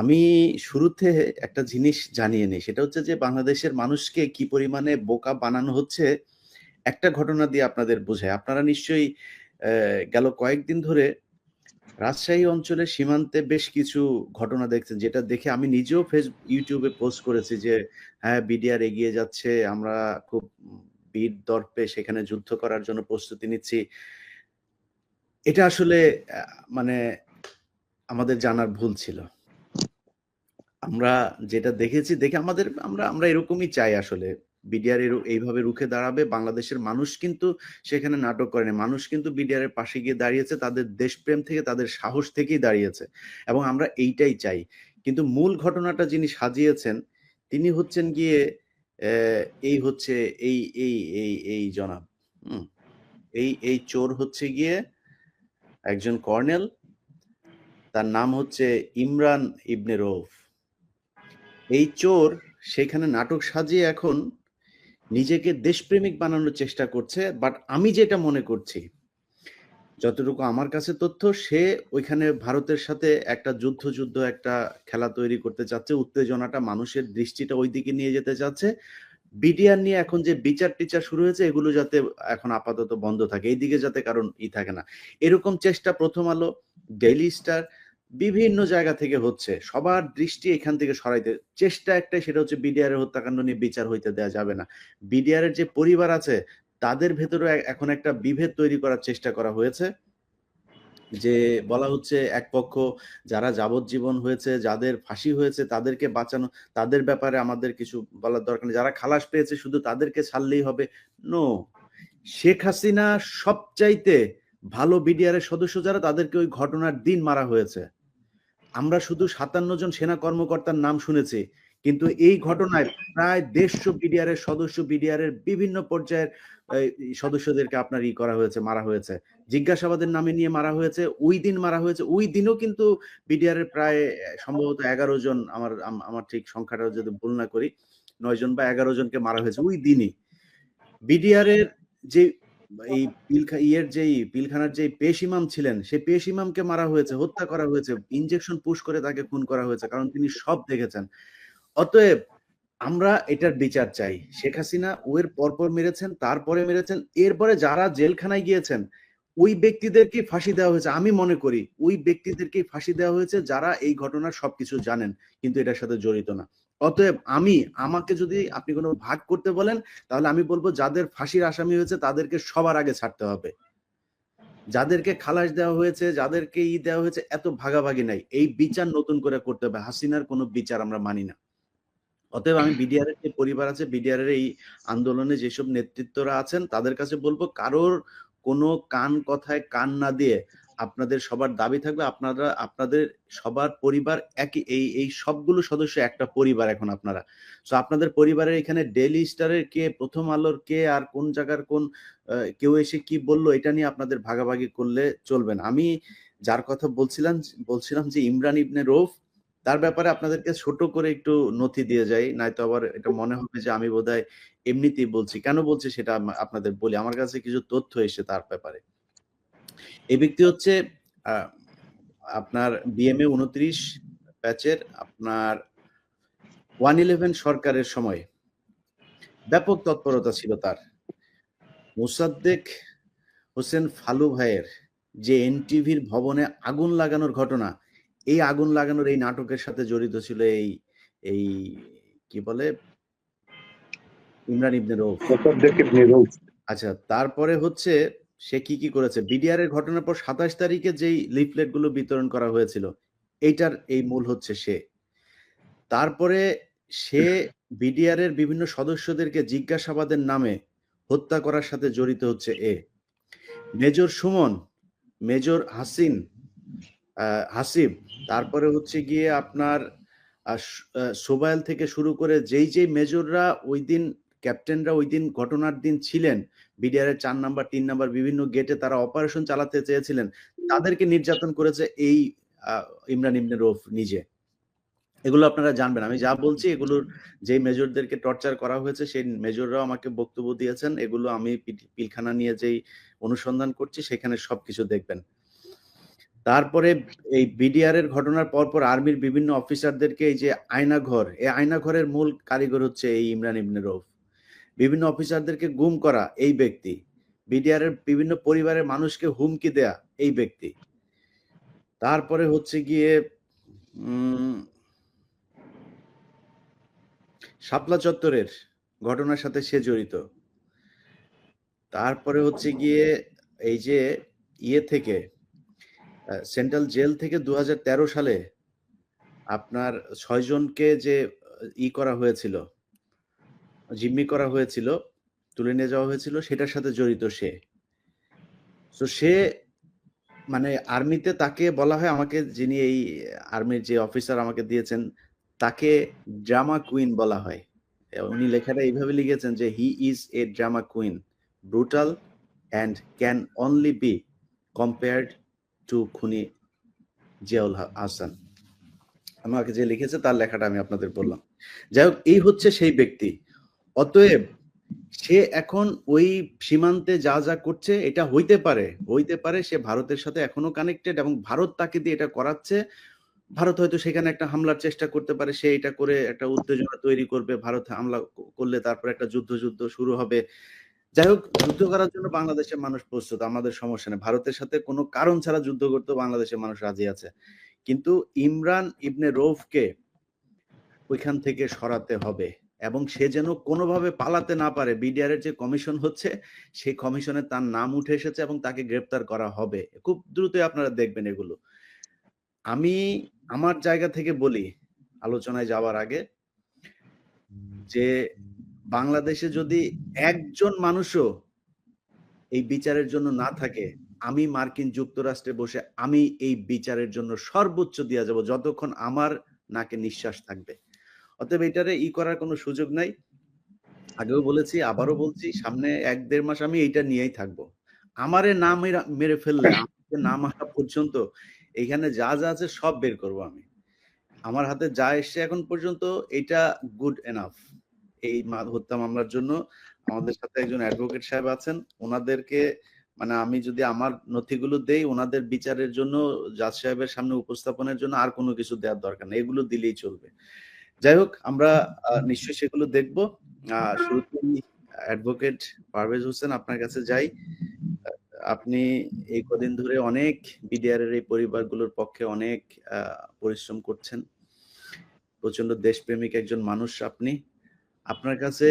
আমি শুরুতে একটা জিনিস জানিয়ে নিই। সেটা হচ্ছে যে বাংলাদেশের মানুষকে কি পরিমাণে বোকা বানানো হচ্ছে, একটা ঘটনা দিয়ে আপনাদের বোঝায় আপনারা নিশ্চয়ই গেল কয়েকদিন ধরে রাজশাহী অঞ্চলের সীমান্তে বেশ কিছু ঘটনা দেখছেন, যেটা দেখে আমি নিজেও ফেস ইউটিউবে পোস্ট করেছি যে, হ্যাঁ, বিডিআর এগিয়ে যাচ্ছে। আমরা খুব বীর দর্পে সেখানে যুদ্ধ করার জন্য প্রস্তুতি নিচ্ছি। এটা আসলে মানে আমাদের জানার ভুল ছিল। আমরা যেটা দেখেছি দেখে আমাদের আমরা আমরা এরকমই চাই আসলে। বিডিআর এর এইভাবে রুখে দাঁড়াবে। বাংলাদেশের মানুষ কিন্তু সেখানে নাটক করেনি। মানুষ কিন্তু বিডিআর এর পাশে গিয়ে দাঁড়িয়েছে। তাদের দেশপ্রেম থেকে, তাদের সাহস থেকেই দাঁড়িয়েছে। এবং আমরা এইটাই চাই। কিন্তু মূল ঘটনাটা যিনি সাজিয়েছেন, তিনি হচ্ছেন গিয়ে এই হচ্ছে এই এই এই এই জনাব। এই এই চোর হচ্ছে গিয়ে একজন কর্নেল। তার নাম হচ্ছে ইমরান ইবনে রউফ। এই চোর সেখানে নাটক সাজিয়ে এখন নিজেকে দেশপ্রেমিক বানানোর চেষ্টা করছে। বাট আমি যেটা মনে করছি, যতটুকু আমার কাছে তথ্য সে ওইখানে ভারতের সাথে একটা যুদ্ধ, যুদ্ধ একটা খেলা তৈরি করতে চাচ্ছে। উত্তেজনাটা মানুষের দৃষ্টিটা ওই দিকে নিয়ে যেতে চাচ্ছে। বিডিআর নিয়ে এখন যে বিচার-টিচার শুরু হয়েছে এগুলো যাতে এখন আপাতত বন্ধ থাকে। এইদিকে যাতে কারণ ই থাকে না। এরকম চেষ্টা 'প্রথম আলো', 'ডেইলি স্টার' বিভিন্ন জায়গা থেকে হচ্ছে। সবার দৃষ্টি এখান থেকে সরাইতে চেষ্টা একটাই সেটা হচ্ছে বিডিআর হত্যাকাণ্ড নিয়ে বিচার হইতে দেওয়া যাবে না। বিডিআর যে পরিবার আছে তাদের ভেতরেও এ এখন একটা বিভেদ তৈরি করার চেষ্টা করা হয়েছে। যে বলা হচ্ছে এক পক্ষ যারা যাবজ্জীবন হয়েছে, যাদের ফাঁসি হয়েছে তাদেরকে বাঁচানো, তাদের ব্যাপারে আমাদের কিছু বলার দরকার নেই। যারা খালাস পেয়েছে শুধু তাদেরকে ছাড়লেই হবে। নো। শেখ হাসিনা সবচাইতে ভালো বিডিআর সদস্য যারা তাদেরকে ওই ঘটনার দিন মারা হয়েছে। আমরা শুধু ৫৭ জন সেনা কর্মকর্তার নাম শুনেছি। কিন্তু এই ঘটনায় প্রায় ১৫০ বিডিআর এর সদস্য, বিডিআর এর বিভিন্ন পর্যায়ের সদস্যদেরকে আপনার ই করা হয়েছে, মারা হয়েছে। জিজ্ঞাসাবাদের নামে নিয়ে মারা হয়েছে। ওই দিন মারা হয়েছে। ওই দিনও কিন্তু বিডিআর এর প্রায় সম্ভবত ১১ জন আমার আমার ঠিক সংখ্যাটা যদি ভুল না করি, ৯ জন বা ১১ জনকে মারা হয়েছে ওই দিনই। বিডিআর এর যে এই পিলখা ইয়ের যেই পিলখানার যেই পেশ ইমাম ছিলেন, সেই পেশ ইমামকে মারা হয়েছে, হত্যা করা হয়েছে। ইনজেকশন পুশ করে তাকে খুন করা হয়েছে। কারণ তিনি সব দেখেছেন। অতএব আমরা এটার বিচার চাই। শেখ হাসিনা ও এর পরপর মেরেছেন, তারপরে মেরেছেন। এরপরে যারা জেলখানায় গিয়েছেন, ওই ব্যক্তিদেরকেই ফাঁসি দেওয়া হয়েছে। আমি মনে করি ওই ব্যক্তিদেরকেই ফাঁসি দেওয়া হয়েছে যারা এই ঘটনার সবকিছু জানেন। কিন্তু এটার সাথে জড়িত না। অতএব আমি আমাকে যদি আপনি কোনো ভাগ করতে বলেন, তাহলে আমি বলব যাদের ফাঁসির আসামি হয়েছে তাদেরকে সবার আগে ছাড়তে হবে। যাদেরকে খালাস দেওয়া হয়েছে, যাদেরকে ই দেওয়া হয়েছে এত ভাগাভাগি নাই। এই বিচার নতুন করে করতে হবে। হাসিনার কোনো বিচার আমরা মানি না। অতএব আমি বিডিআর এর যে পরিবার আছে, বিডিআর এর এই আন্দোলনে যেসব নেতৃত্বরা আছেন তাদের কাছে বলব কারোর কোন কান কথায় কান না দিয়ে আপনাদের সবার দাবি থাকবে আপনারা আপনাদের সবার পরিবার একই এই এই সবগুলো সদস্য একটা পরিবার এখন আপনারা। সো আপনাদের পরিবারের এখানে ডেইলি স্টারের কে, 'প্রথম আলোর' কে আর কোন জায়গার কোন কেউ এসে কি বলল এটা নিয়ে আপনাদের ভাগাভাগি করলে চলবে না। আমি যার কথা বলছিলাম বলছিলাম যে ইমরান ইবনে রউফ তার ব্যাপারে আপনাদেরকে ছোট করে একটু নথি দিয়ে যাই। নয়তো আবার এটা মনে হবে যে আমি বোধহয় এমনিতেই বলছি। কেন বলছি সেটা আপনাদের বলি। আমার কাছে কিছু তথ্য এসে তার ব্যাপারে। এই ব্যক্তি হচ্ছে আপনার বিএমএ ২৯ ব্যাচের আপনার 111 সরকারের সময় ব্যাপক তৎপরতা ছিল তার। মোসাদ্দেক হোসেন ফালু ভাইয়ের যে এনটিভির ভবনে আগুন লাগানোর ঘটনা, এই আগুন লাগানোর এই নাটকের সাথে জড়িত ছিল এই এই কি বলে? ইমরান ইবনে রউফ। আচ্ছা তারপরে হচ্ছে সে কি, কি করেছে? বিডিআর এর ঘটনার পর ২৭ তারিখে যেই লিফলেটগুলো বিতরণ করা হয়েছিল, এইটার এই মূল হচ্ছে সে। তারপরে সে বিডিআর এর বিভিন্ন সদস্যদেরকে জিজ্ঞাসাবাদের নামে হত্যা করার সাথে জড়িত হচ্ছে এ। মেজর সুমন, মেজর হাসিন, হাসিব, তারপরে হচ্ছে গিয়ে আপনার আ সু থেকে শুরু করে যেই, যেই মেজররা ওই দিন ক্যাপ্টেনরা ওই দিন ঘটনার দিন ছিলেন, বিডিআর ৪ নাম্বার, তিন নাম্বার বিভিন্ন গেটে তারা অপারেশন চালাতে চেয়েছিলেন। তাদেরকে নির্যাতন করেছে এই ইমরান ইবনে রউফ নিজে। এগুলো আপনারা জানবেন। আমি যা বলছি এগুলোর যেই মেজরদেরকে টর্চার করা হয়েছে সেই মেজররাও আমাকে বক্তব্য দিয়েছেন। এগুলো আমি পিলখানা নিয়ে যেই অনুসন্ধান করছি সেখানে সবকিছু দেখবেন। তারপরে এই বিডিআর এর ঘটনার পরপর আর্মির বিভিন্ন অফিসারদেরকে এই যে আয়নাঘর, এই আয়নাঘরের মূল কারিগর হচ্ছে এই ইমরান ইবনে রউফ। বিভিন্ন অফিসারদেরকে গুম করা এই ব্যক্তি। বিডিআর এর বিভিন্ন পরিবারের মানুষকে হুমকি দেয়া এই ব্যক্তি। তারপরে হচ্ছে গিয়ে শাপলা চত্বরের ঘটনার সাথে সে জড়িত। তারপরে হচ্ছে গিয়ে এই যে ইয়ে থেকে সেন্ট্রাল জেল থেকে ২০১৩ সালে আপনার ৬ জনকে যে ই করা হয়েছিল, জিম্মি করা হয়েছিল, তুলে নিয়ে যাওয়া হয়েছিল সেটার সাথে জড়িত সে। তো সে মানে আর্মিতে তাকে বলা হয় আমাকে যিনি এই আর্মির যে অফিসার আমাকে দিয়েছেন তাকে ড্রামা কুইন বলা হয়। উনি লেখাটা এইভাবে লিখেছেন যে he is a drama queen, brutal and can only be compared to খুনি জিয়াউল হাসান। আমাকে যে লিখেছে তার লেখাটা আমি আপনাদের বললাম। যাই হোক এই হচ্ছে সেই ব্যক্তি। অতএব সে এখন ওই সীমান্তে যা, যা করছে এটা হইতে পারে, হইতে পারে সে ভারতের সাথে এখনও কানেক্টেড এবং ভারত তাকে দিয়ে এটা করাচ্ছে। ভারত হয়তো সেখানে একটা হামলার চেষ্টা করতে পারে। সে এটা করে একটা উত্তেজনা তৈরি করবে। ভারত হামলা করলে তারপরে একটা যুদ্ধ, যুদ্ধ শুরু হবে। যাই হোক, যুদ্ধ করার জন্য বাংলাদেশের মানুষ প্রস্তুত। আমাদের সমস্যা নেই। ভারতের সাথে কোনো কারণ ছাড়া যুদ্ধ করতেও বাংলাদেশের মানুষ রাজি আছে। কিন্তু ইমরান ইবনে রউফকে ওইখান থেকে সরাতে হবে এবং সে যেন কোনোভাবে পালাতে না পারে। বিডিআর এর যে কমিশন হচ্ছে, সেই কমিশনে তার নাম উঠে এসেছে এবং তাকে গ্রেপ্তার করা হবে। খুব দ্রুতই আপনারা দেখবেন এগুলো। আমি আমার জায়গা থেকে বলি, আলোচনায় যাওয়ার আগে, যে বাংলাদেশে যদি একজন মানুষও এই বিচারের জন্য না থাকে, আমি মার্কিন যুক্তরাষ্ট্রে বসে আমি এই বিচারের জন্য সর্বোচ্চ দিয়া যাব যতক্ষণ আমার নাকে নিঃশ্বাস থাকবে। অতএব এটারে ই করার কোনো সুযোগ নাই। আগেও বলেছি, আবারও বলছি সামনে এক দেড় মাস আমি এইটা নিয়েই থাকব। আমারে না মেরে ফেললে, আমাকে না মারা পর্যন্ত এখানে যা, যা আছে সব বের করব আমি। আমার হাতে যা এসছে এখন পর্যন্ত এটা গুড এনাফ। এই হত্যা মামলার জন্য আমাদের সাথে একজন অ্যাডভোকেট সাহেব আছেন। ওনাদেরকে মানে আমি যদি আমার নথিগুলো দেই, ওনাদের বিচারের জন্য জাজ সাহেবের সামনে উপস্থাপনের জন্য আর কোনো কিছু দেওয়ার দরকার নেই। এগুলো দিলেই চলবে। যাই হোক, আমরা নিশ্চয়ই সেগুলো দেখব। শুরুতেই অ্যাডভোকেট পারভেজ হোসেন আপনার কাছে যাই। আপনি এই কদিন ধরে অনেক বিডিআর এর এই পরিবারগুলোর পক্ষে অনেক পরিশ্রম করছেন। প্রচণ্ড দেশপ্রেমিক একজন মানুষ আপনি। আপনার কাছে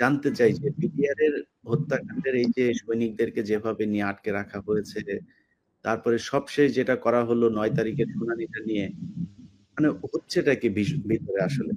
জানতে চাই যে বিডিআর এর হত্যাকাণ্ডের এই যে সৈনিকদেরকে যেভাবে নিয়ে আটকে রাখা হয়েছে, তারপরে সবশেষ যেটা করা হলো নয় তারিখের শুনানিটা নিয়ে, মানে হচ্ছেটা কি ভিতরে আসলে?